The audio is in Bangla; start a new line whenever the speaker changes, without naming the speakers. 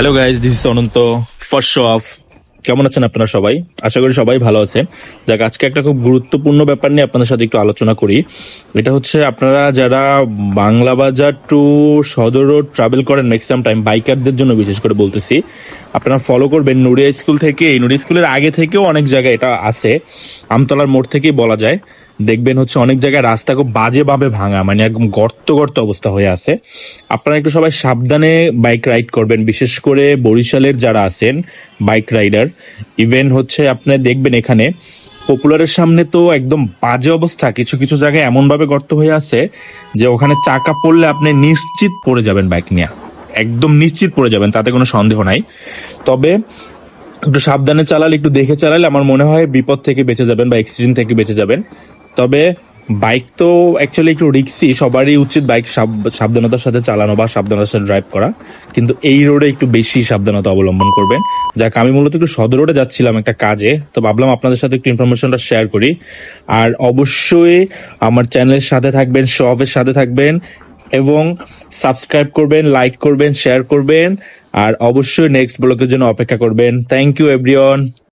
Hello guys, this is Onunto. First Show Off. কেমন আছেন আপনারা সবাই? আশা করি সবাই ভালো আছে। যাক, আজকে একটা খুব গুরুত্বপূর্ণ ব্যাপার নিয়ে আপনাদের সাথে একটু আলোচনা করি। এটা হচ্ছে আপনারা যারা Bangla Bazar to Sadar road travel করেন ম্যাক্সিমাম টাইম বাইকারদের জন্য বিশেষ করে বলতেছি। আপনারা ফলো করবেন নুরিয়া স্কুল থেকে। এই নুরিয়া স্কুলের আগে থেকেও অনেক জায়গায় এটা আছে। আমতলার মোড় থেকেই বলা যায়। দেখবেন হচ্ছে অনেক জায়গায় রাস্তা খুব বাজেভাবে ভাঙা মানে একদম গর্ত গর্ত অবস্থা হয়ে আছে। আপনারা একটু সবাই সাবধানে বাইক রাইড করবেন। বিশেষ করে বরিশালের যারা আছেন বাইক রাইডার ইভেন হচ্ছে, আপনি দেখবেন এখানে পপুলারের সামনে তো একদম বাজে অবস্থা। কিছু কিছু জায়গায় এমন ভাবে গর্ত হয়ে আছে যে ওখানে চাকা পড়লে আপনি নিশ্চিত পড়ে যাবেন বাইক নিয়ে। একদম নিশ্চিত পড়ে যাবেন, তাতে কোনো সন্দেহ নাই। তবে একটু সাবধানে চালালে, একটু দেখে চালালে আমার মনে হয় বিপদ থেকে বেঁচে যাবেন বা অ্যাক্সিডেন্ট থেকে বেঁচে যাবেন। তবে বাইক তো অ্যাকচুয়ালি একটু রিক্সি সবারই উচিত বাইক সাব- সাবধানতার সাথে চালানো বা সাবধানতার সাথে ড্রাইভ করা। কিন্তু এই রোডে একটু বেশি সাবধানতা অবলম্বন করবেন। যাক, আমি মূলত একটু সদর রোডে যাচ্ছিলাম একটা কাজে, তো ভাবলাম আপনাদের সাথে একটু ইনফরমেশনটা শেয়ার করি। আর অবশ্যই আমার চ্যানেলের সাথে থাকবেন শপের সাথে থাকবেন, এবং সাবস্ক্রাইব করবেন লাইক করবেন শেয়ার করবেন, আর অবশ্যই নেক্সট ব্লগের জন্য অপেক্ষা করবেন। Thank you everyone